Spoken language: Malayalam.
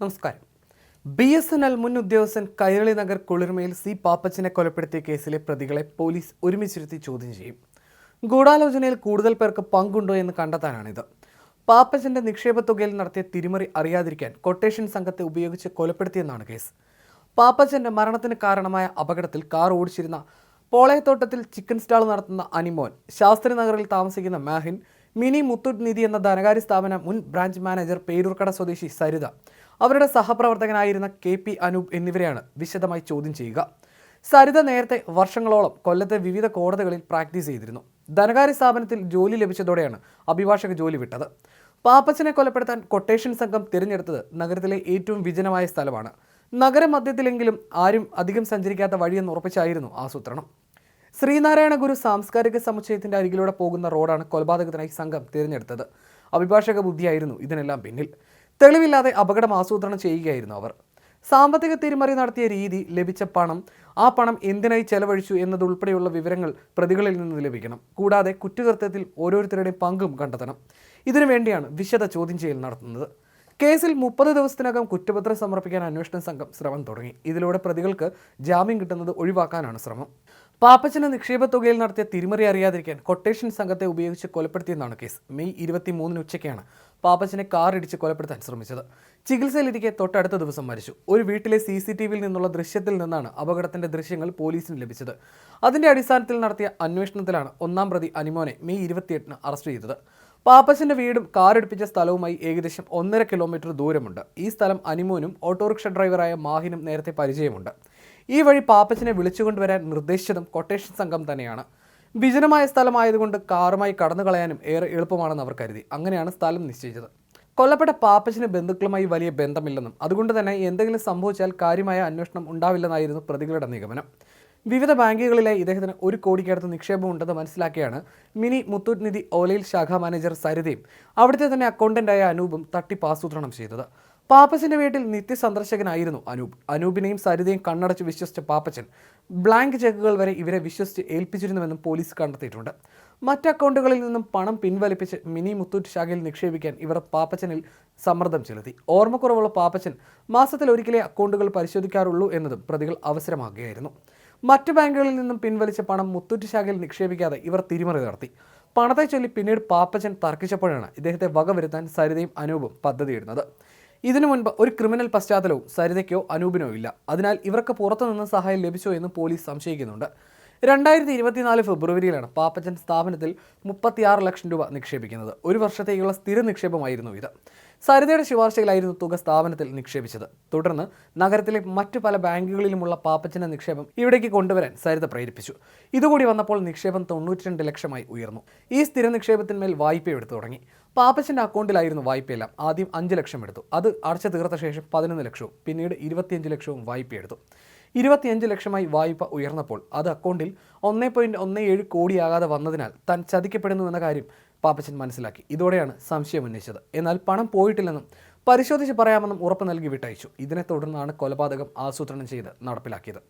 നമസ്കാരം. ബി എസ് എൻ എൽ മുൻ ഉദ്യോഗസ്ഥൻ കൈരളി നഗർ കുളിർമയിൽ സി പാപ്പച്ചനെ കൊലപ്പെടുത്തിയ കേസിലെ പ്രതികളെ പോലീസ് ഒരുമിച്ചിരുത്തി ചോദ്യം ചെയ്യും. ഗൂഢാലോചനയിൽ കൂടുതൽ പേർക്ക് പങ്കുണ്ടോ എന്ന് കണ്ടെത്താനാണിത്. പാപ്പച്ചന്റെ നിക്ഷേപ തുകയിൽ നടത്തിയ തിരിമറി അറിയാതിരിക്കാൻ കൊട്ടേഷൻ സംഘത്തെ ഉപയോഗിച്ച് കൊലപ്പെടുത്തിയെന്നാണ് കേസ്. പാപ്പച്ചന്റെ മരണത്തിന് കാരണമായ അപകടത്തിൽ കാർ ഓടിച്ചിരുന്ന പോളയത്തോട്ടത്തിൽ ചിക്കൻ സ്റ്റാൾ നടത്തുന്ന അനിമോൻ ശാസ്ത്രി നഗറിൽ താമസിക്കുന്ന മാഹിൻ മിനി മുത്തൂറ്റ് നിധി എന്ന ധനകാര്യ സ്ഥാപന മുൻ ബ്രാഞ്ച് മാനേജർ പേരൂർക്കട സ്വദേശി സരിത അവരുടെ സഹപ്രവർത്തകനായിരുന്ന കെ പി അനൂപ് എന്നിവരെയാണ് വിശദമായി ചോദ്യം ചെയ്യുക. സരിത നേരത്തെ വർഷങ്ങളോളം കൊല്ലത്തെ വിവിധ കോടതികളിൽ പ്രാക്ടീസ് ചെയ്തിരുന്നു. ധനകാര്യ സ്ഥാപനത്തിൽ ജോലി ലഭിച്ചതോടെയാണ് അഭിഭാഷക ജോലി വിട്ടത്. പാപ്പച്ചനെ കൊലപ്പെടുത്താൻ കൊട്ടേഷൻ സംഘം തിരഞ്ഞെടുത്തത് നഗരത്തിലെ ഏറ്റവും വിജനമായ സ്ഥലമാണ്. നഗരമധ്യത്തിലെങ്കിലും ആരും അധികം സഞ്ചരിക്കാത്ത വഴിയെന്ന് ഉറപ്പിച്ചായിരുന്നു ആസൂത്രണം. ശ്രീനാരായണ ഗുരു സാംസ്കാരിക സമുച്ചയത്തിന്റെ അരികിലൂടെ പോകുന്ന റോഡാണ് കൊലപാതകത്തിനായി സംഘം തിരഞ്ഞെടുത്തത്. അഭിഭാഷക ബുദ്ധിയായിരുന്നു ഇതിനെല്ലാം പിന്നിൽ. തെളിവില്ലാതെ അപകടം ആസൂത്രണം ചെയ്യുകയായിരുന്നു അവർ. സാമ്പത്തിക തിരിമറി നടത്തിയ രീതി ലഭിച്ച പണം ആ പണം എന്തിനായി ചെലവഴിച്ചു എന്നതുൾപ്പെടെയുള്ള വിവരങ്ങൾ പ്രതികളിൽ നിന്ന് ലഭിക്കണം. കൂടാതെ കുറ്റകൃത്യത്തിൽ ഓരോരുത്തരുടെയും പങ്കും കണ്ടെത്തണം. ഇതിനുവേണ്ടിയാണ് വിശദ ചോദ്യം ചെയ്യൽ നടത്തുന്നത്. കേസിൽ മുപ്പത് ദിവസത്തിനകം കുറ്റപത്രം സമർപ്പിക്കാൻ അന്വേഷണ സംഘം ശ്രമം തുടങ്ങി. ഇതിലൂടെ പ്രതികൾക്ക് ജാമ്യം കിട്ടുന്നത് ഒഴിവാക്കാനാണ് ശ്രമം. പാപ്പച്ചന് നിക്ഷേപ തുകയിൽ നടത്തിയ തിരിമറി അറിയാതിരിക്കാൻ കൊട്ടേഷൻ സംഘത്തെ ഉപയോഗിച്ച് കൊലപ്പെടുത്തിയെന്നാണ് കേസ്. മെയ് ഇരുപത്തി മൂന്നിന് ഉച്ചയ്ക്കാണ് പാപ്പച്ചനെ കാർ ഇടിച്ച് കൊലപ്പെടുത്താൻ ശ്രമിച്ചത്. ചികിത്സയിലിരിക്കെ തൊട്ടടുത്ത ദിവസം മരിച്ചു. ഒരു വീട്ടിലെ സി സി ടി വിയിൽ നിന്നുള്ള ദൃശ്യത്തിൽ നിന്നാണ് അപകടത്തിന്റെ ദൃശ്യങ്ങൾ പോലീസിന് ലഭിച്ചത്. അതിന്റെ അടിസ്ഥാനത്തിൽ നടത്തിയ അന്വേഷണത്തിലാണ് ഒന്നാം പ്രതി അനിമോനെ മെയ് ഇരുപത്തിയെട്ടിന് അറസ്റ്റ് ചെയ്തത്. പാപ്പച്ചന്റെ വീടും കാറെടുപ്പിച്ച സ്ഥലവുമായി ഏകദേശം ഒന്നര കിലോമീറ്റർ ദൂരമുണ്ട്. ഈ സ്ഥലം അനിമോനും ഓട്ടോറിക്ഷ ഡ്രൈവറായ മാഹിനും നേരത്തെ പരിചയമുണ്ട്. ഈ വഴി പാപ്പസിനെ വിളിച്ചുകൊണ്ടുവരാൻ നിർദ്ദേശിച്ചതും കൊട്ടേഷൻ സംഘം തന്നെയാണ്. വിജനമായ സ്ഥലമായതുകൊണ്ട് കാറുമായി കടന്നു കളയാനും ഏറെ എളുപ്പമാണെന്ന് അവർ കരുതി. അങ്ങനെയാണ് സ്ഥലം നിശ്ചയിച്ചത്. കൊല്ലപ്പെട്ട പാപ്പച്ചന് ബന്ധുക്കളുമായി വലിയ ബന്ധമില്ലെന്നും അതുകൊണ്ട് തന്നെ എന്തെങ്കിലും സംഭവിച്ചാൽ കാര്യമായ അന്വേഷണം ഉണ്ടാവില്ലെന്നായിരുന്നു പ്രതികളുടെ നിഗമനം. വിവിധ ബാങ്കുകളിലെ ഇദ്ദേഹത്തിന് ഒരു കോടിക്കടുത്ത് നിക്ഷേപം ഉണ്ടെന്ന് മനസ്സിലാക്കിയാണ് മിനി മുത്തൂറ്റ് നിധി ഓലയിൽ ശാഖാ മാനേജർ സരിതയും. അവിടുത്തെ തന്നെ അക്കൗണ്ടന്റായ അനൂപും തട്ടിപ്പ് ആസൂത്രണം ചെയ്തത്. പാപ്പച്ചന്റെ വീട്ടിൽ നിത്യ സന്ദർശകനായിരുന്നു അനൂപ്. അനൂപിനെയും സരിതയും കണ്ണടച്ച് വിശ്വസിച്ച പാപ്പച്ചൻ ബ്ലാങ്ക് ചെക്കുകൾ വരെ ഇവരെ വിശ്വസിച്ച് ഏൽപ്പിച്ചിരുന്നുവെന്നും പോലീസ് കണ്ടെത്തിയിട്ടുണ്ട്. മറ്റ് അക്കൗണ്ടുകളിൽ നിന്നും പണം പിൻവലിപ്പിച്ച് മിനി മുത്തൂറ്റ് ശാഖയിൽ നിക്ഷേപിക്കാൻ ഇവർ പാപ്പച്ചനിൽ സമ്മർദ്ദം ചെലുത്തി. ഓർമ്മക്കുറവുള്ള പാപ്പച്ചൻ മാസത്തിൽ ഒരിക്കലേ അക്കൗണ്ടുകൾ പരിശോധിക്കാറുള്ളൂ എന്നതും പ്രതികൾ അവസരമാകുകയായിരുന്നു. മറ്റ് ബാങ്കുകളിൽ നിന്നും പിൻവലിച്ച പണം മുത്തൂറ്റ് ശാഖയിൽ നിക്ഷേപിക്കാതെ ഇവർ തിരിമറി നടത്തി. പണത്തെ ചൊല്ലി പിന്നീട് പാപ്പച്ചൻ തർക്കിച്ചപ്പോഴാണ് ഇദ്ദേഹത്തെ വകവരുത്താൻ സരിതയും അനൂപും പദ്ധതിയിടുന്നത് ഇതിനു മുൻപ് ഒരു ക്രിമിനൽ പശ്ചാത്തലവും സരിതയ്ക്കോ അനൂപിനോ ഇല്ല. അതിനാൽ ഇവർക്ക് പുറത്തുനിന്ന് സഹായം ലഭിച്ചോ എന്ന് പോലീസ് സംശയിക്കുന്നുണ്ട്. രണ്ടായിരത്തി ഇരുപത്തിനാല് ഫെബ്രുവരിയിലാണ് പാപ്പച്ചൻ സ്ഥാപനത്തിൽ മുപ്പത്തിയാറ് ലക്ഷം രൂപ നിക്ഷേപിക്കുന്നത്. ഒരു വർഷത്തേക്കുള്ള സ്ഥിര നിക്ഷേപമായിരുന്നു ഇത്. സരിതയുടെ ശുപാർശയിലായിരുന്നു തുക സ്ഥാപനത്തിൽ നിക്ഷേപിച്ചത്. തുടർന്ന് നഗരത്തിലെ മറ്റു പല ബാങ്കുകളിലുമുള്ള പാപ്പച്ചന്റെ നിക്ഷേപം ഇവിടേക്ക് കൊണ്ടുവരാൻ സരിത പ്രേരിപ്പിച്ചു. ഇതുകൂടി വന്നപ്പോൾ നിക്ഷേപം തൊണ്ണൂറ്റിരണ്ട് ലക്ഷമായി ഉയർന്നു. ഈ സ്ഥിര നിക്ഷേപത്തിന്മേൽ വായ്പ എടുത്തു തുടങ്ങി. പാപ്പച്ചന്റെ അക്കൗണ്ടിലായിരുന്നു വായ്പയെല്ലാം. ആദ്യം അഞ്ച് ലക്ഷം എടുത്തു. അത് അടച്ചു തീർത്ത ശേഷം പതിനൊന്ന് ലക്ഷവും പിന്നീട് ഇരുപത്തിയഞ്ച് ലക്ഷവും വായ്പയെടുത്തു ഇരുപത്തിയഞ്ച് ലക്ഷമായി വായ്പ ഉയർന്നപ്പോൾ അത് അക്കൗണ്ടിൽ ഒന്നേ പോയിന്റ് ഒന്ന് ഏഴ് കോടിയാകാതെ വന്നതിനാൽ താൻ ചതിക്കപ്പെടുന്നു എന്ന കാര്യം പാപ്പച്ചൻ മനസ്സിലാക്കി. ഇതോടെയാണ് സംശയം ഉന്നയിച്ചത്. എന്നാൽ പണം പോയിട്ടില്ലെന്നും പരിശോധിച്ച് പറയാമെന്നും ഉറപ്പ് നൽകി വിട്ടയച്ചു. ഇതിനെ തുടർന്നാണ് കൊലപാതകം ആസൂത്രണം ചെയ്ത് നടപ്പിലാക്കിയത്.